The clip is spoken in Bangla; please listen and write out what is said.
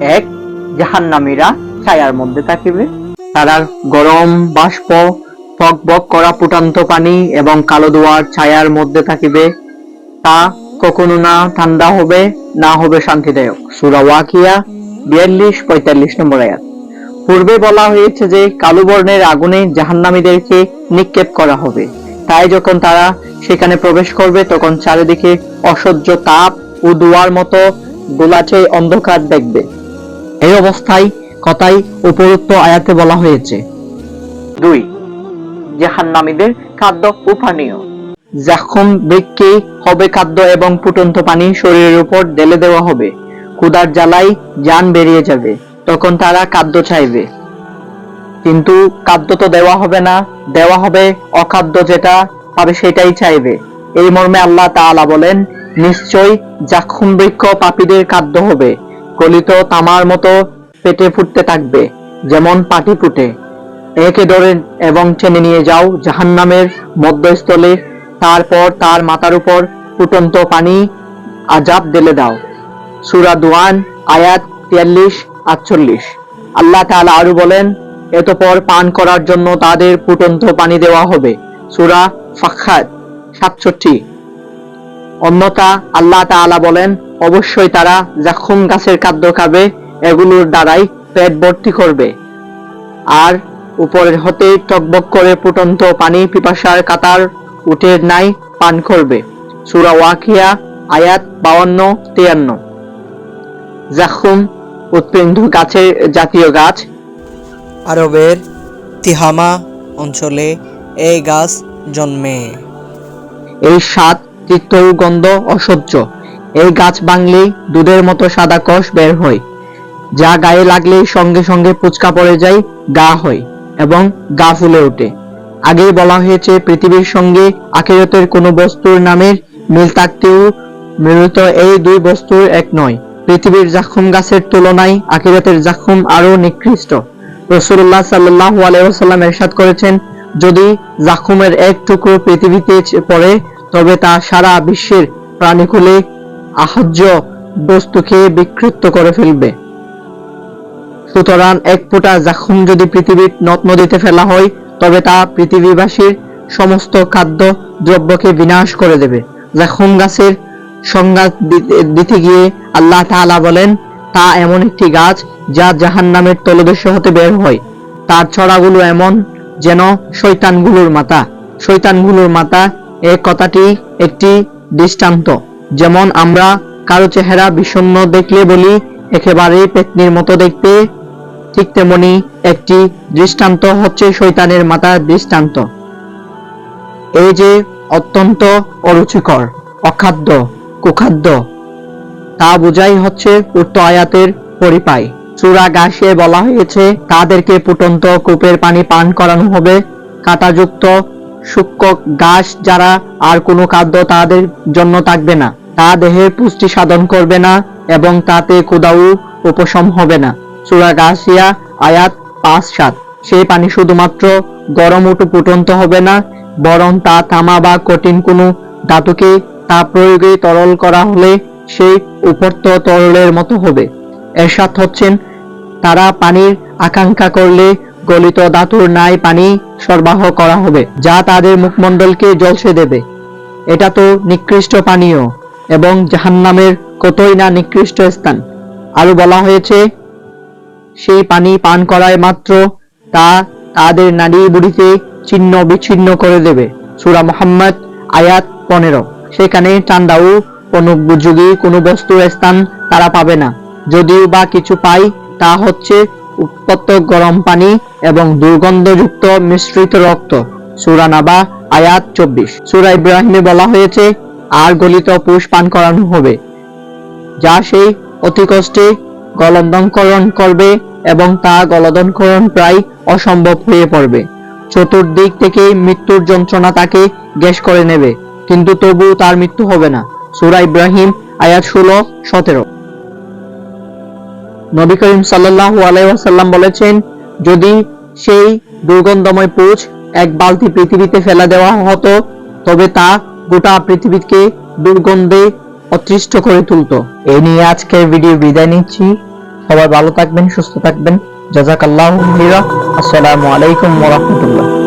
এক, জাহান্নামীরা ছায়ার মধ্যে থাকিবে। তারা গরম বাষ্প বক বক করা ফুটান্ত পানি এবং কালো দোয়ার ছায়ার মধ্যে থাকিবে। তা কখনো না ঠান্ডা হবে, না হবে শান্তিদায়ক। সুরা ওয়াকিয়া, বিয়াল্লিশ, পঁয়তাল্লিশ নম্বর আয়াত। পূর্বে বলা হয়েছে যে, কালো বর্ণের আগুনে জাহান্নামীদেরকে নিক্ষেপ করা হবে। তাই যখন তারা সেখানে প্রবেশ করবে, তখন চারিদিকে অসহ্য তাপ ও দুয়ার মতো গোলাচে অন্ধকার দেখবে। এই অবস্থায় কথাই উপরোক্ত আয়াতে বলা হয়েছে। দুই জাহান্নামীদের খাদ্য ও পানীয় যখন বৃক্ষে হবে খাদ্য এবং ফুটন্ত পানি শরীরের উপর ঢেলে দেওয়া হবে। ক্ষুধার জ্বালাই যান বেরিয়ে যাবে তখন তারা খাদ্য চাইবে। কিন্তু খাদ্য তো দেওয়া হবে না দেওয়া হবে অখাদ্য যেটা পাবে সেটাই চাইবে। এই মর্মে আল্লাহ তাআলা বলেন নিশ্চয় জাক্ষুম বৃক্ষ পাপীদের খাদ্য হবে। গলিত তামার মতো পেটে ফুটতে থাকবে, যেমন পাটি ফুটে। একে ধরে এবং টেনে নিয়ে যাও জাহান্নামের মধ্যস্থলে, তারপর তার মাথার উপর ফুটন্ত পানি আজাব দিলে দাও। সুরা দুয়ান আয়াত তিয়াল্লিশ, আটচল্লিশ। আল্লাহ তাআলা আরও বলেন, এতপর পান করার জন্য তাদের ফুটন্ত পানি দেওয়া হবে। সুরা ফাখাত সাতষট্টি। অন্যতা আল্লাহ তাআলা বলেন অবশ্যই তারা জাখুম গাছের খাদ্য খাবে এগুলোর দ্বারাই পেট ভর্তি করবে। আর উপরের হতে টকবক করে ফুটন্ত পানি পিপাসার কাতার উঠে নাই পান করবে। সুরা ওয়াকিয়া আয়াত বাউন্ন তিয়ান্ন জাখুম উৎপিণ্ড গাছের জাতীয় গাছ। আরবের তিহামা অঞ্চলে এই গাছ জন্মে। এই স্বাদ তিক্ত ও গন্ধ অসহ্য। এই গাছ ভাঙলে দুধের মতো সাদা কষ বের হয়, যা গায়ে লাগলে সঙ্গে সঙ্গে পুচকা পড়ে যায়, গা হয় এবং গা ফুলে ওঠে। আগেই বলা হয়েছে, পৃথিবীর সঙ্গে আখিরাতের কোনো বস্তুর নামের মিল থাকতেও মূলত এই দুই বস্তুর এক নয়। পৃথিবীর জাখুম গাছের তুলনায় আখিরাতের জাখুম আরও নিকৃষ্ট। রসুল্লাহ সাল্লাহ আলাইসাল্লাম এরশাদ করেছেন, যদি জাখুমের এক টুকরো পৃথিবীতে পড়ে, তবে তা সারা বিশ্বের প্রাণীকুলে আহার্য বস্তুকে বিকৃত করে ফেলবে। সুতরাং এক ফোঁটা জাখুম যদি পৃথিবীর নদ নদীতে ফেলা হয়, তবে তা পৃথিবীবাসীর সমস্ত খাদ্য দ্রব্যকে বিনাশ করে দেবে। জাখুম গাছের সংজ্ঞা দিতে- গিয়ে আল্লাহ তাআলা বলেন, তা এমন একটি গাছ যা জাহান্নামের তলদেশ হতে বের হয়। তার ছড়াগুলো এমন যেন শয়তানগুলোর মাথা। শয়তানগুলোর মাথা এই কথাটি একটি দৃষ্টান্ত। যেমন আমরা কারও চেহারা বিষণ্ণ দেখলে বলি একেবারে পেতনির মতো দেখতে। ঠিক তেমনি একটি দৃষ্টান্ত হচ্ছে শয়তানের মাথার দৃষ্টান্ত। এই যে অত্যন্ত অরুচিকর, অখাদ্য, কুখাদ্য, তা বোঝাই হচ্ছে উক্ত আয়াতের পরিপায় চূড়া গাছে বলা হয়েছে, তাদেরকে ফুটন্ত কূপের পানি পান করানো হবে, কাঁটাযুক্ত সূক্ষ্ম ঘাস যারা আর কোনো খাদ্য তাদের জন্য থাকবে না। তা দেহের পুষ্টি সাধন করবে না এবং তাতে কোদাউ উপশম হবে না। চূড়া গাছিয়া আয়াত পাঁচ সাত সেই পানি শুধুমাত্র গরম উঠু ফুটন্ত হবে না, বরং তা তামা বা কঠিন কোনো ধাতুকে তা প্রয়োগে তরল করা হলে সেই উপরত তরলের মতো হবে। এরশাদ হচ্ছেন, তারা পানির আকাঙ্ক্ষা করলে গলিত ধাতুর নাই পানি সরবরাহ করা হবে, যা তাদের মুখমণ্ডলকে জলসে দেবে। এটা তো নিকৃষ্ট পানীয় এবং জাহান্নামের কতই না নিকৃষ্ট স্থান। আরও বলা হয়েছে, সেই পানি পান করায় মাত্র তা তাদের নারী বুড়িতে ছিন্ন বিচ্ছিন্ন করে দেবে। সুরা মোহাম্মদ, আয়াত পনেরো। সেখানে চান্দাউ অনুপযোগী কোনো বস্তুর স্থান তারা পাবে না। যদিও বা কিছু পাই তা হচ্ছে উৎপত্ত গরম পানি এবং দুর্গন্ধযুক্ত মিশ্রিত রক্ত। সুরা নাবা, আয়াত চব্বিশ। সুরা ইব্রাহিমে বলা হয়েছে, আর গলিত পুষ পান করানো হবে, যা সেই অতি কষ্টে গলদঙ্করণ করবে এবং তা গলদঙ্করণ প্রায় অসম্ভব হয়ে পড়বে। চতুর্দিক থেকে মৃত্যুর যন্ত্রণা তাকে গ্যাস করে নেবে, কিন্তু তবু তার মৃত্যু হবে না। সূরা ইব্রাহিম, আয়াত ষোলো, সতেরো। নবী করিম সাল্লাল্লাহু আলাইহি ওয়াসাল্লাম বলেছেন, যদি সেই দুর্গন্ধময় পুঁজ এক বালতি পৃথিবীতে ফেলা দেওয়া হতো, তবে তা গোটা পৃথিবীকে দুর্গন্ধে অতৃষ্ট করে তুলতো। এ নিয়ে আজকের ভিডিও বিদায় নিচ্ছি। সবাই ভালো থাকবেন, সুস্থ থাকবেন। জাজাকাল্লাহ আসসালামু আলাইকুম রাহমাতুল্লাহ।